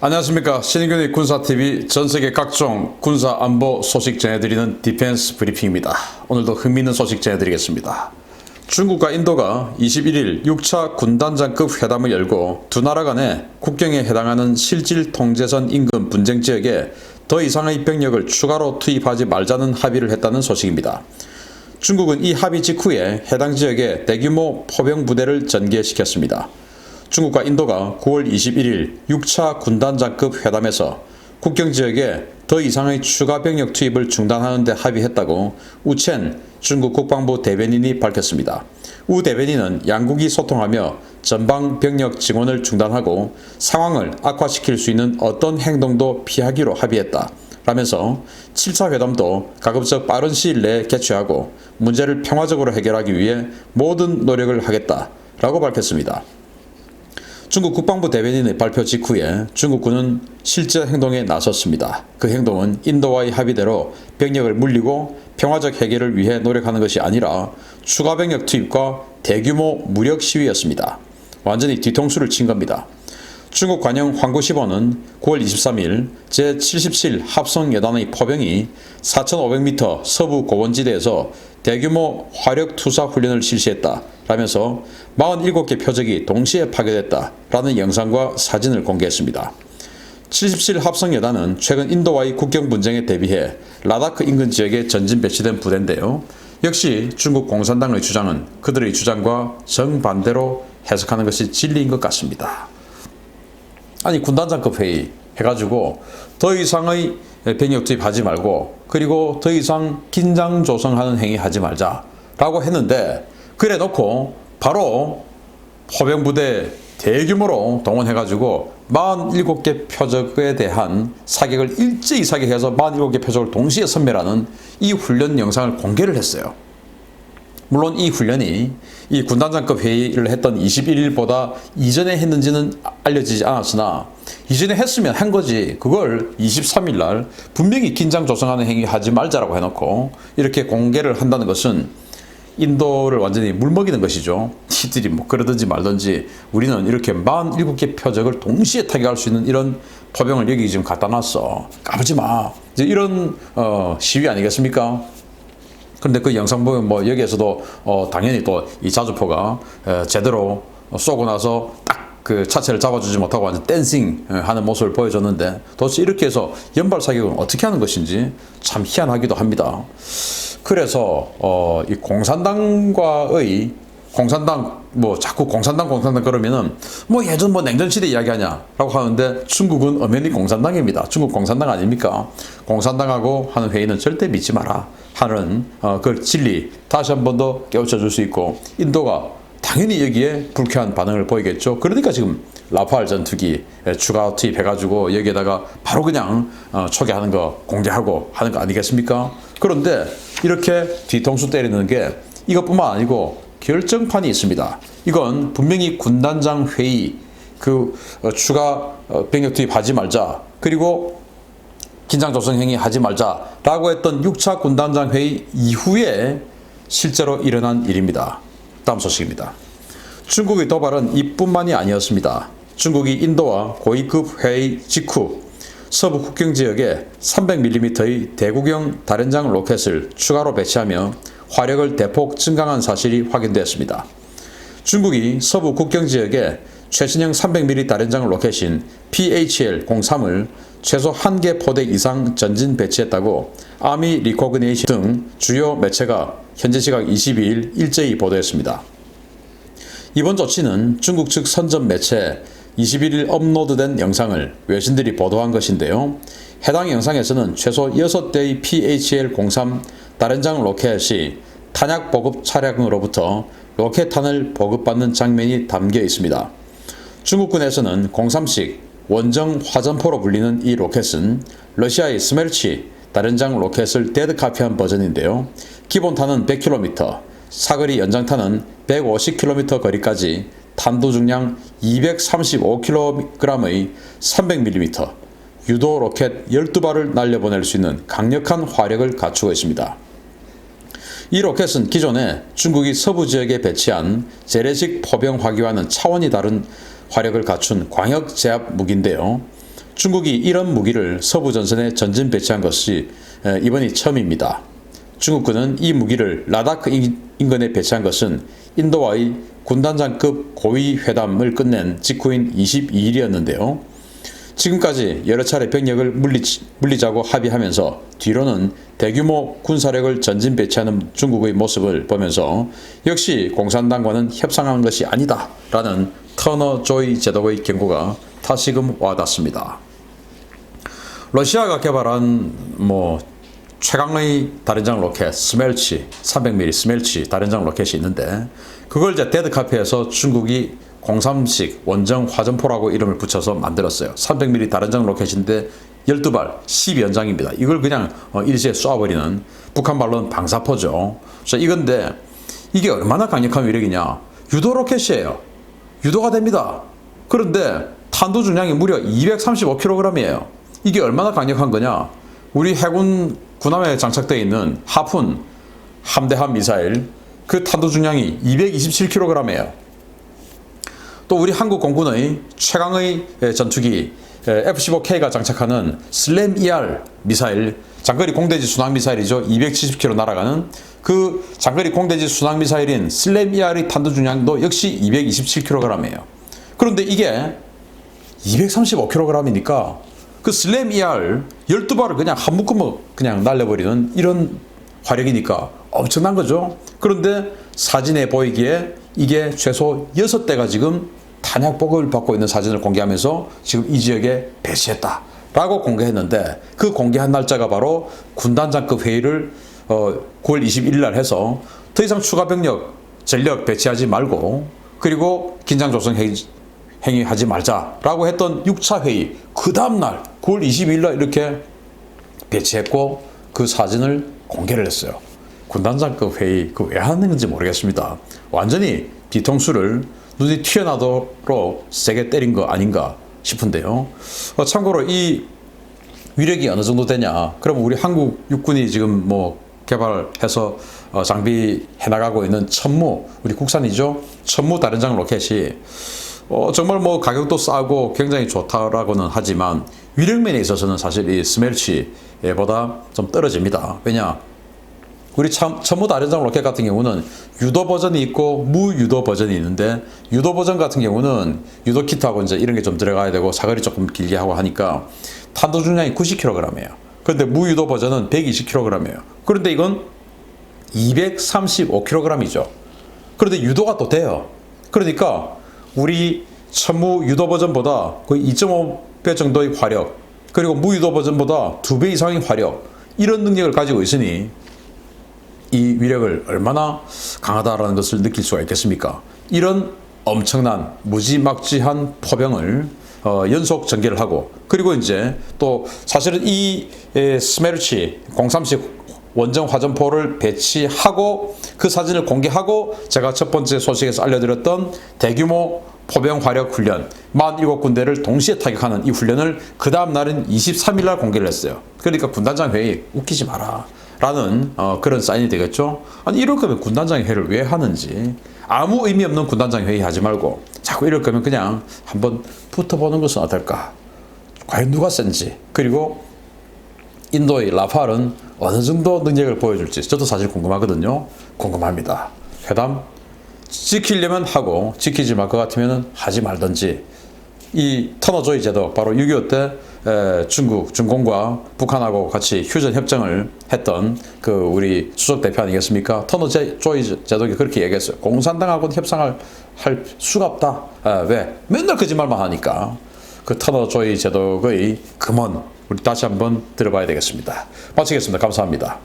안녕하십니까 신인균의 군사TV 전세계 각종 군사 안보 소식 전해드리는 디펜스 브리핑입니다. 오늘도 흥미있는 소식 전해드리겠습니다. 중국과 인도가 21일 6차 군단장급 회담을 열고 두 나라 간의 국경에 해당하는 실질 통제선 인근 분쟁 지역에 더 이상의 병력을 추가로 투입하지 말자는 합의를 했다는 소식입니다. 중국은 이 합의 직후에 해당 지역에 대규모 포병 부대를 전개시켰습니다. 중국과 인도가 9월 21일 6차 군단장급 회담에서 국경 지역에 더 이상의 추가 병력 투입을 중단하는 데 합의했다고 우첸 중국 국방부 대변인이 밝혔습니다. 우 대변인은 양국이 소통하며 전방 병력 증원을 중단하고 상황을 악화시킬 수 있는 어떤 행동도 피하기로 합의했다. 라면서 7차 회담도 가급적 빠른 시일 내에 개최하고 문제를 평화적으로 해결하기 위해 모든 노력을 하겠다. 라고 밝혔습니다. 중국 국방부 대변인의 발표 직후에 중국군은 실제 행동에 나섰습니다. 그 행동은 인도와의 합의대로 병력을 물리고 평화적 해결을 위해 노력하는 것이 아니라 추가 병력 투입과 대규모 무력 시위였습니다. 완전히 뒤통수를 친 겁니다. 중국 관영 황구시보는 9월 23일 제77 합성여단의 포병이 4,500m 서부 고원지대에서 대규모 화력 투사 훈련을 실시했다. 라면서 47개 표적이 동시에 파괴됐다. 라는 영상과 사진을 공개했습니다. 77 합성여단은 최근 인도와의 국경 분쟁에 대비해 라다크 인근 지역에 전진 배치된 부대인데요. 역시 중국 공산당의 주장은 그들의 주장과 정반대로 해석하는 것이 진리인 것 같습니다. 아니 군단장급 회의 해가지고 더 이상의 병력 투입하지 말고 그리고 더 이상 긴장 조성하는 행위 하지 말자라고 했는데 그래 놓고 바로 포병 부대 대규모로 동원해가지고 47개 표적에 대한 사격을 일제히 사격해서 47개 표적을 동시에 선멸하는 이 훈련 영상을 공개를 했어요. 물론 이 훈련이 이 군단장급 회의를 했던 21일보다 이전에 했는지는 알려지지 않았으나 이전에 했으면 한 거지 그걸 23일 날 분명히 긴장 조성하는 행위 하지 말자라고 해놓고 이렇게 공개를 한다는 것은 인도를 완전히 물먹이는 것이죠. 니들이 뭐 그러든지 말든지 우리는 이렇게 47개 표적을 동시에 타격할 수 있는 이런 포병을 여기 지금 갖다 놨어. 까부지 마. 이제 이런 어, 시위 아니겠습니까? 그런데 그 영상 보면 뭐 여기에서도 어, 당연히 또 이 자주포가 에, 제대로 쏘고 나서 딱 그 차체를 잡아주지 못하고 완전 댄싱 하는 모습을 보여줬는데 도대체 이렇게 해서 연발 사격은 어떻게 하는 것인지 참 희한하기도 합니다. 그래서 어, 이 공산당과의 공산당 뭐 자꾸 공산당 공산당 그러면은 뭐 예전 뭐 냉전 시대 이야기하냐라고 하는데 중국은 엄연히 공산당입니다. 중국 공산당 아닙니까? 공산당하고 하는 회의는 절대 믿지 마라 하는 어, 그 진리 다시 한 번 더 깨우쳐 줄 수 있고 인도가 당연히 여기에 불쾌한 반응을 보이겠죠. 그러니까 지금 라파알 전투기 추가 투입해가지고 여기에다가 바로 그냥 어, 초기하는 거 공개하고 하는 거 아니겠습니까? 그런데 이렇게 뒤통수 때리는 게 이것뿐만 아니고 결정판이 있습니다. 이건 분명히 군단장 회의 그 어, 추가 어, 병력 투입하지 말자 그리고 긴장 조성 행위 하지 말자라고 했던 6차 군단장 회의 이후에 실제로 일어난 일입니다. 다음 소식입니다. 중국의 도발은 이뿐만이 아니었습니다. 중국이 인도와 고위급 회의 직후 서부 국경 지역에 300mm의 대구경 다련장 로켓을 추가로 배치하며 화력을 대폭 증강한 사실이 확인되었습니다. 중국이 서부 국경 지역에 최신형 300mm 다련장 로켓인 PHL-03을 최소 1개 포대 이상 전진 배치했다고 아미 리코그네이션 등 주요 매체가 현재 시각 22일 일제히 보도했습니다. 이번 조치는 중국 측 선전 매체 21일 업로드된 영상을 외신들이 보도한 것인데요. 해당 영상에서는 최소 6대의 PHL-03 다른장 로켓이 탄약 보급 차량으로부터 로켓탄을 보급받는 장면이 담겨 있습니다. 중국군에서는 03식 원정 화전포로 불리는 이 로켓은 러시아의 스멜치 다른 장 로켓을 데드 카피한 버전인데요. 기본탄은 100km, 사거리 연장탄은 150km 거리까지 탄도 중량 235kg의 300mm 유도 로켓 12발을 날려보낼 수 있는 강력한 화력을 갖추고 있습니다. 이 로켓은 기존에 중국이 서부 지역에 배치한 재래식 포병 화기와는 차원이 다른 화력을 갖춘 광역 제압 무기인데요. 중국이 이런 무기를 서부 전선에 전진 배치한 것이 에, 이번이 처음입니다. 중국군은 이 무기를 라다크 인- 인근에 배치한 것은 인도와의 군단장급 고위 회담을 끝낸 직후인 22일이었는데요. 지금까지 여러 차례 병력을 물리, 물리자고 합의하면서 뒤로는 대규모 군사력을 전진 배치하는 중국의 모습을 보면서 역시 공산당과는 협상한 것이 아니다 라는 터너 조이 제독의 경고가 다시금 와닿습니다. 러시아가 개발한 뭐 최강의 다련장 로켓 스멜치 300mm 스멜치 다련장 로켓이 있는데 그걸 이제 데드 카페에서 중국이 03식 원정 화전포라고 이름을 붙여서 만들었어요. 300mm 다련장 로켓인데 12발 12연장입니다. 이걸 그냥 어, 일시에 쏴버리는 북한 말로는 방사포죠. 그래서 이건데 이게 얼마나 강력한 위력이냐? 유도 로켓이에요. 유도가 됩니다. 그런데 탄도 중량이 무려 235kg이에요. 이게 얼마나 강력한 거냐? 우리 해군 군함에 장착되어 있는 하푼 함대함 미사일 그 탄도 중량이 227kg이에요. 또 우리 한국 공군의 최강의 전투기 F-15K가 장착하는 슬램 ER 미사일 장거리 공대지 순항 미사일이죠. 270km 날아가는 그 장거리 공대지 순항 미사일인 슬램 ER의 탄도 중량도 역시 227kg이에요. 그런데 이게 235kg이니까 그 슬램 ER 12발을 그냥 한 묶음을 그냥 날려버리는 이런 화력이니까 엄청난 거죠. 그런데 사진에 보이기에 이게 최소 6대가 지금 탄약복을 받고 있는 사진을 공개하면서 지금 이 지역에 배치했다. 라고 공개했는데 그 공개한 날짜가 바로 군단장급 회의를 어, 9월 21일 날 해서 더 이상 추가 병력 전력 배치하지 말고 그리고 긴장 조성 회의 행위하지 말자라고 했던 6차 회의 그 다음 날 9월 22일 날 이렇게 배치했고 그 사진을 공개를 했어요. 군단장급 회의 그 왜 하는 건지 모르겠습니다. 완전히 뒤통수를 눈이 튀어나도록 세게 때린 거 아닌가 싶은데요. 어, 참고로 이 위력이 어느 정도 되냐? 그럼 우리 한국 육군이 지금 뭐 개발해서 어, 장비해 나가고 있는 천무 우리 국산이죠. 천무 다련장 로켓이 어, 정말 뭐 가격도 싸고 굉장히 좋다라고는 하지만 위력면에 있어서는 사실 이 스멜치보다 좀 떨어집니다. 왜냐? 우리 참, 천무 다련장 로켓 같은 경우는 유도 버전이 있고 무유도 버전이 있는데 유도 버전 같은 경우는 유도 키트하고 이제 이런 게 좀 들어가야 되고 사거리 조금 길게 하고 하니까 탄도 중량이 90kg이에요. 그런데 무유도 버전은 120kg이에요. 그런데 이건 235kg이죠. 그런데 유도가 또 돼요. 그러니까 천무 유도 버전보다 거의 2.5배 정도의 화력 그리고 무유도 버전보다 2배 이상의 화력 이런 능력을 가지고 있으니 이 위력을 얼마나 강하다라는 것을 느낄 수가 있겠습니까? 이런 엄청난 무지막지한 포병을 어, 연속 전개를 하고 그리고 이제 또 사실은 이 에, 스메르치 03식 원정 화전포를 배치하고 그 사진을 공개하고 제가 첫 번째 소식에서 알려드렸던 대규모 포병 화력 훈련 47군데를 동시에 타격하는 이 훈련을 그 다음 날인 23일 날 공개를 했어요. 그러니까 군단장 회의 웃기지 마라. 라는 어, 그런 사인이 되겠죠. 아니 이럴 거면 군단장 회의를 왜 하는지 아무 의미 없는 군단장 회의 하지 말고 자꾸 이럴 거면 그냥 한번 붙어보는 것은 어떨까? 과연 누가 센지 그리고 인도의 라팔은 어느 정도 능력을 보여줄지 저도 사실 궁금하거든요. 궁금합니다. 회담 지키려면 하고 지키지 말 것 같으면 하지 말든지 이 터너조이 제도 바로 6.25때 에, 중국 중공과 북한하고 같이 휴전 협정을 했던 그 우리 수석 대표 아니겠습니까? 터너조이 제독이 그렇게 얘기했어요. 공산당하고는 협상을 할 수가 없다. 에, 왜? 맨날 거짓말만 하니까. 그 터너조이 제독의 금원 우리 다시 한번 들어봐야 되겠습니다. 마치겠습니다. 감사합니다.